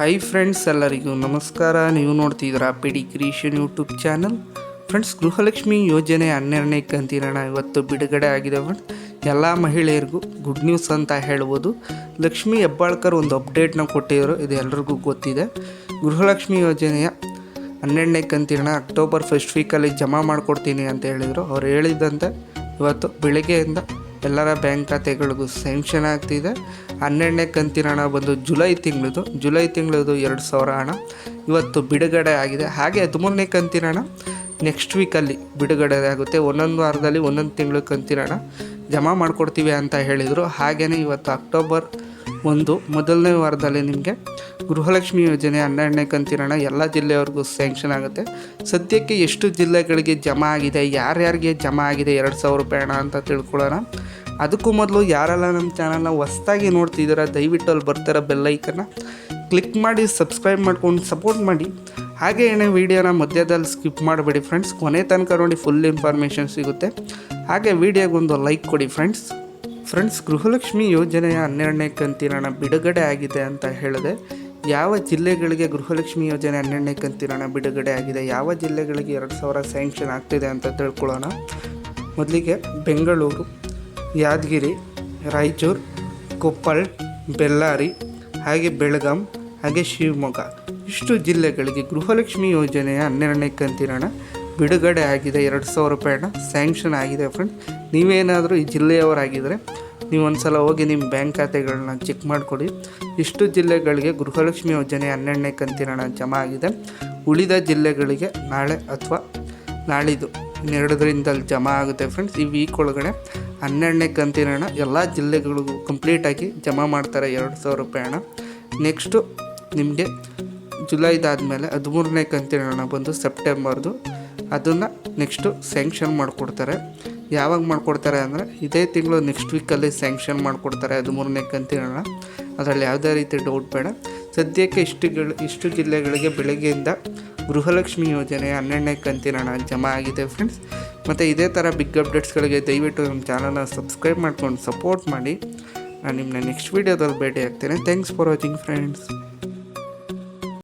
Hi friends ಎಲ್ಲರಿಗೂ ನಮಸ್ಕಾರ. ನೀವು ನೋಡ್ತಿದ್ದೀರಾ PD creation YouTube channel friends Gruhalakshmi ಯೋಜನೆ ಹನ್ನೆರಡನೇ ಕಂತಿನ ಇವತ್ತು ಬಿಡುಗಡೆ ಆಗಿದೆ ಫ್ರೆಂಡ್ಸ್ ಎಲ್ಲ ಮಹಿಳೆಯರಿಗೂ ಗುಡ್ ನ್ಯೂಸ್ ಅಂತ ಹೇಳ್ಬೋದು. ಲಕ್ಷ್ಮಿ ಹೆಬ್ಬಾಳ್ಕರ್ ಒಂದು ಅಪ್ಡೇಟ್ನ ಕೊಟ್ಟಿದ್ರು. ಇದು ಎಲ್ರಿಗೂ ಗೊತ್ತಿದೆ. ಗೃಹಲಕ್ಷ್ಮಿ ಯೋಜನೆಯ ಹನ್ನೆರಡನೇ ಕಂತಿನ ಅಕ್ಟೋಬರ್ ಫಸ್ಟ್ ವೀಕಲ್ಲಿ ಜಮಾ ಮಾಡಿಕೊಡ್ತೀನಿ ಅಂತ ಹೇಳಿದರು. ಅವ್ರು ಹೇಳಿದಂತೆ ಇವತ್ತು ಬೆಳಗ್ಗೆಯಿಂದ ಎಲ್ಲರ ಬ್ಯಾಂಕ್ ಖಾತೆಗಳಿಗೂ ಸ್ಯಾಂಕ್ಷನ್ ಆಗ್ತಿದೆ. ಹನ್ನೆರಡನೇ ಕಂತಿನ ಹಣ ಬಂದು ಜುಲೈ ತಿಂಗಳದು. ಜುಲೈ ತಿಂಗಳದು ಎರಡು ಸಾವಿರ ಹಣ. ಇವತ್ತು ಬಿಡುಗಡೆ ಆಗಿದೆ. ಹಾಗೆ ಹದಿಮೂರನೇ ಕಂತಿನ ಹಣ. ನೆಕ್ಸ್ಟ್ ವೀಕಲ್ಲಿ ಬಿಡುಗಡೆ ಆಗುತ್ತೆ. ಒಂದೊಂದು ವಾರದಲ್ಲಿ ಒಂದೊಂದು ತಿಂಗಳ ಕಂತಿನ ಹಣ ಜಮಾ ಮಾಡಿಕೊಡ್ತೀವಿ ಅಂತ ಹೇಳಿದರು. ಹಾಗೆಯೇ ಇವತ್ತು ಅಕ್ಟೋಬರ್ ಒಂದು ಮೊದಲನೇ ವಾರದಲ್ಲಿ ನಿಮಗೆ ಗೃಹಲಕ್ಷ್ಮಿ ಯೋಜನೆ ಹನ್ನೆರಡನೇ ಕಂತಿನ ಹಣ ಎಲ್ಲ ಜಿಲ್ಲೆಯವ್ರಿಗೂ ಸ್ಯಾಂಕ್ಷನ್ ಆಗುತ್ತೆ. ಸದ್ಯಕ್ಕೆ ಎಷ್ಟು ಜಿಲ್ಲೆಗಳಿಗೆ ಜಮಾ ಆಗಿದೆ, ಯಾರ್ಯಾರಿಗೆ ಜಮಾ ಆಗಿದೆ, ಎರಡು ಸಾವಿರ ರೂಪಾಯಿ ಹಣ ಅಂತ ತಿಳ್ಕೊಳ್ಳೋಣ. ಅದಕ್ಕೂ ಮೊದಲು ಯಾರೆಲ್ಲ ನಮ್ಮ ಚಾನಲ್ನ ಹೊಸ್ದಾಗಿ ನೋಡ್ತಿದ್ದೀರಾ, ದಯವಿಟ್ಟು ಅಲ್ಲಿ ಬರ್ತಿರೋ ಬೆಲ್ಲೈಕನ್ನ ಕ್ಲಿಕ್ ಮಾಡಿ ಸಬ್ಸ್ಕ್ರೈಬ್ ಮಾಡ್ಕೊಂಡು ಸಪೋರ್ಟ್ ಮಾಡಿ. ಹಾಗೆ ಏನೇ ವೀಡಿಯೋನ ಮಧ್ಯದಲ್ಲಿ ಸ್ಕಿಪ್ ಮಾಡಬೇಡಿ ಫ್ರೆಂಡ್ಸ್ ಕೊನೆ ತನಕ ನೋಡಿ ಫುಲ್ ಇನ್ಫಾರ್ಮೇಷನ್ ಸಿಗುತ್ತೆ. ಹಾಗೆ ವೀಡಿಯೋಗೊಂದು ಲೈಕ್ ಕೊಡಿ ಫ್ರೆಂಡ್ಸ್ ಫ್ರೆಂಡ್ಸ್ ಗೃಹಲಕ್ಷ್ಮಿ ಯೋಜನೆಯ ಹನ್ನೆರಡನೇ ಕಂತಿನ ಬಿಡುಗಡೆ ಆಗಿದೆ ಅಂತ ಹೇಳಿದೆ. ಯಾವ ಜಿಲ್ಲೆಗಳಿಗೆ ಗೃಹಲಕ್ಷ್ಮಿ ಯೋಜನೆ ಹನ್ನೆರಡನೇ ಕಂತಿನ ಬಿಡುಗಡೆ ಆಗಿದೆ? ಯಾವ ಜಿಲ್ಲೆಗಳಿಗೆ ಎರಡು ಸಾವಿರ ಸ್ಯಾಂಕ್ಷನ್ ಆಗ್ತಿದೆ ಅಂತ ತಿಳ್ಕೊಳ್ಳೋಣ. ಮೊದಲಿಗೆ ಬೆಂಗಳೂರು ಯಾದಗಿರಿ, ರಾಯಚೂರು, ಕೊಪ್ಪಳ, ಬೆಳ್ಳಾರಿ, ಹಾಗೆ ಬೆಳಗಾಂ, ಹಾಗೆ ಶಿವಮೊಗ್ಗ. ಇಷ್ಟು ಜಿಲ್ಲೆಗಳಿಗೆ ಗೃಹಲಕ್ಷ್ಮಿ ಯೋಜನೆಯ ಹನ್ನೆರಡನೇ ಕಂತಿನ ಬಿಡುಗಡೆ ಆಗಿದೆ ಎರಡು ಸಾವಿರ ರೂಪಾಯಿ ಹಣ ಸ್ಯಾಂಕ್ಷನ್ ಆಗಿದೆ ಫ್ರೆಂಡ್ಸ್ ನೀವೇನಾದರೂ ಈ ಜಿಲ್ಲೆಯವರಾಗಿದ್ದರೆ ನೀವು ಒಂದು ಸಲ ಹೋಗಿ ನಿಮ್ಮ ಬ್ಯಾಂಕ್ ಖಾತೆಗಳನ್ನ ಚೆಕ್ ಮಾಡಿಕೊಡಿ. ಇಷ್ಟು ಜಿಲ್ಲೆಗಳಿಗೆ ಗೃಹಲಕ್ಷ್ಮಿ ಯೋಜನೆ ಹನ್ನೆರಡನೇ ಕಂತಿನ ಹಣ ಜಮಾ ಆಗಿದೆ. ಉಳಿದ ಜಿಲ್ಲೆಗಳಿಗೆ ನಾಳೆ ಅಥವಾ ನಾಳಿದ್ದು ಇನ್ನೆರಡರಿಂದಲ್ಲಿ ಜಮಾ ಆಗುತ್ತೆ ಫ್ರೆಂಡ್ಸ್ ಈ ವೀಕ್ ಒಳಗಡೆ ಹನ್ನೆರಡನೇ ಕಂತಿನ ಹಣ ಎಲ್ಲ ಜಿಲ್ಲೆಗಳಿಗೂ ಕಂಪ್ಲೀಟಾಗಿ ಜಮಾ ಮಾಡ್ತಾರೆ ಎರಡು ಸಾವಿರ ರೂಪಾಯಿ ಹಣ ನೆಕ್ಸ್ಟು ನಿಮಗೆ ಜುಲೈದಾದಮೇಲೆ ಹದಿಮೂರನೇ ಕಂತಿನ ಹಣ ಬಂದು ಸೆಪ್ಟೆಂಬರ್ದು ಅದನ್ನು ನೆಕ್ಸ್ಟು ಸ್ಯಾಂಕ್ಷನ್ ಮಾಡಿಕೊಡ್ತಾರೆ. ಯಾವಾಗ ಮಾಡಿಕೊಡ್ತಾರೆ ಅಂದರೆ ಇದೇ ತಿಂಗಳು ನೆಕ್ಸ್ಟ್ ವೀಕಲ್ಲಿ ಸ್ಯಾಂಕ್ಷನ್ ಮಾಡಿಕೊಡ್ತಾರೆ ಹದಿಮೂರನೇ ಕಂತಿನ ಹಣ ಅದರಲ್ಲಿ ಯಾವುದೇ ರೀತಿ ಡೌಟ್ ಬೇಡ. ಸದ್ಯಕ್ಕೆ ಇಷ್ಟುಗಳು ಇಷ್ಟು ಜಿಲ್ಲೆಗಳಿಗೆ ಬೆಳಗ್ಗೆಯಿಂದ ಗೃಹಲಕ್ಷ್ಮಿ ಯೋಜನೆ ಹನ್ನೆರಡನೇ ಕಂತಿನ ಹಣ ಜಮಾ ಆಗಿದೆ ಫ್ರೆಂಡ್ಸ್ ಮತ್ತು ಇದೇ ಥರ ಬಿಗ್ ಅಪ್ಡೇಟ್ಸ್ಗಳಿಗೆ ದಯವಿಟ್ಟು ನಮ್ಮ ಚಾನಲ್ನ ಸಬ್ಸ್ಕ್ರೈಬ್ ಮಾಡ್ಕೊಂಡು ಸಪೋರ್ಟ್ ಮಾಡಿ. ನಾನು ನಿಮ್ಮನ್ನ ನೆಕ್ಸ್ಟ್ ವೀಡಿಯೋದಲ್ಲಿ ಭೇಟಿ ಆಗ್ತೇನೆ ಥ್ಯಾಂಕ್ಸ್ ಫಾರ್ ವಾಚಿಂಗ್ ಫ್ರೆಂಡ್ಸ್